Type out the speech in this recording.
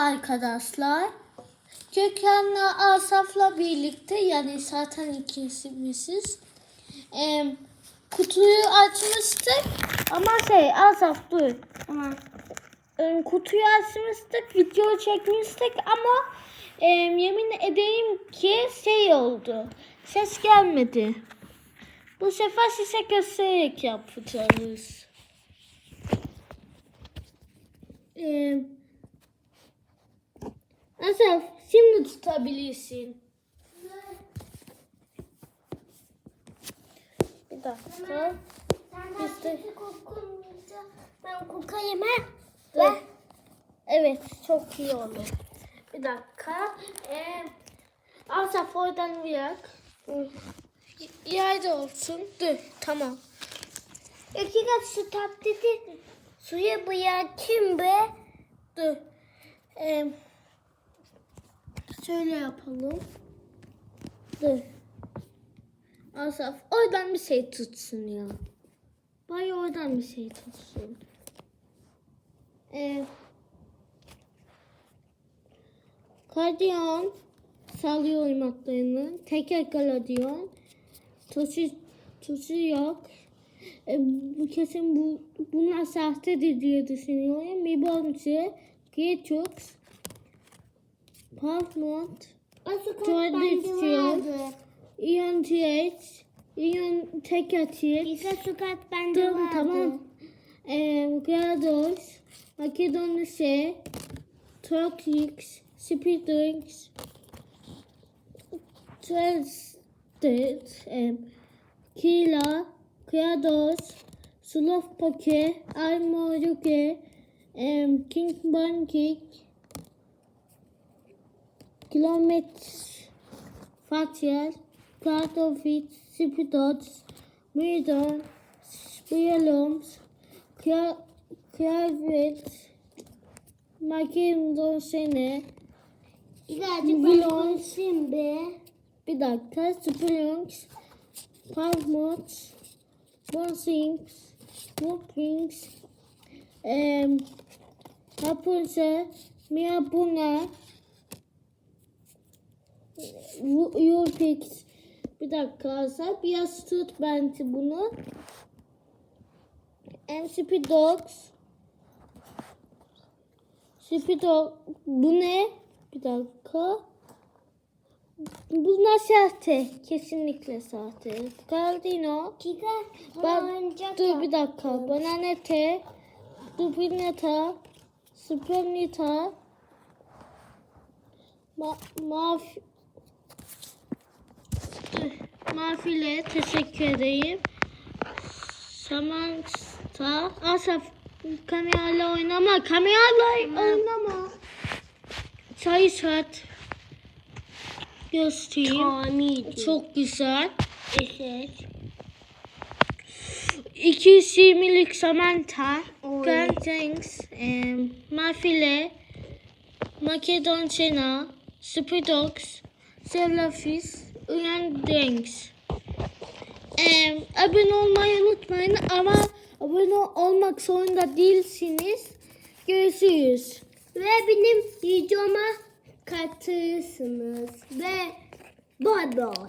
arkadaşlar. Gökhan'la Asaf'la birlikte yani zaten ikisi biziz. Ee, kutuyu açmıştık ama şey Asaf dur. Ama, e, kutuyu açmıştık, video çekmiştik ama e, yemin edeyim ki şey oldu. Ses gelmedi. Bu sefer size göstererek yapacağız. Ee, Asaf şimdi tutabilirsin. Bir dakika. De... Ben koka yeme. Dur. Evet çok iyi oldu. Bir dakika. Ee, Asaf oradan bırak. Yerde olsun. Dur tamam. İki kat su tatlıydı. Suya bırakayım be. Dur. Ee, şöyle yapalım. Asaf oradan bir şey tutsun ya. Bay oradan bir şey tutsun. Ee, Kardiyon sallıyor oymaklarını. Teker kaladiyon. Tuşu, tuşu yok. E, bu kesin bu bunlar sahtedir diye düşünüyorum. Miboncu, Getrux, Kat Tradisyon. Ion TH, Ion Tekatir, İsa su kat bende Tamam vardı. tamam. Ee, Grados, Makedonise, Turkix, Speedrix, Trusted, um, Kila, Grados, Slovpoke, Armoruke, um, King Bankik, Kilometre, Fatyal, Kartofit, Spidots, Midon, Spiralums, Kravet, Makedonsene, Birazcık Bilon. ben konuşayım be. bir dakika, Spirunx, Palmots, Bonsings, Whoopings, um, Rapunzel, Miabuna, Yurpix, bir dakika Asaf, biraz tut bence bunu. MCP Dogs, CP Dog, bu ne? Bir dakika. Bunlar sahte. Kesinlikle sahte. Galdino. Kika oyuncak dur bir dakika. Bananete. Dupinata. Supernita. Ma maf Mafile teşekkür edeyim. Samantha. Asaf kamerayla oynama. Kamerayla oynama. Çay saat. Göstereyim. Tamam. Çok güzel. Evet. 220'lik Samantha, Oy. Gantings, Mafile, Makedon Sena, Spidox, Selafis, Uyan Drinks. Em, abone olmayı unutmayın ama abone olmak zorunda değilsiniz. Görüşürüz. Ve benim videoma katılırsınız. Ve bye bye.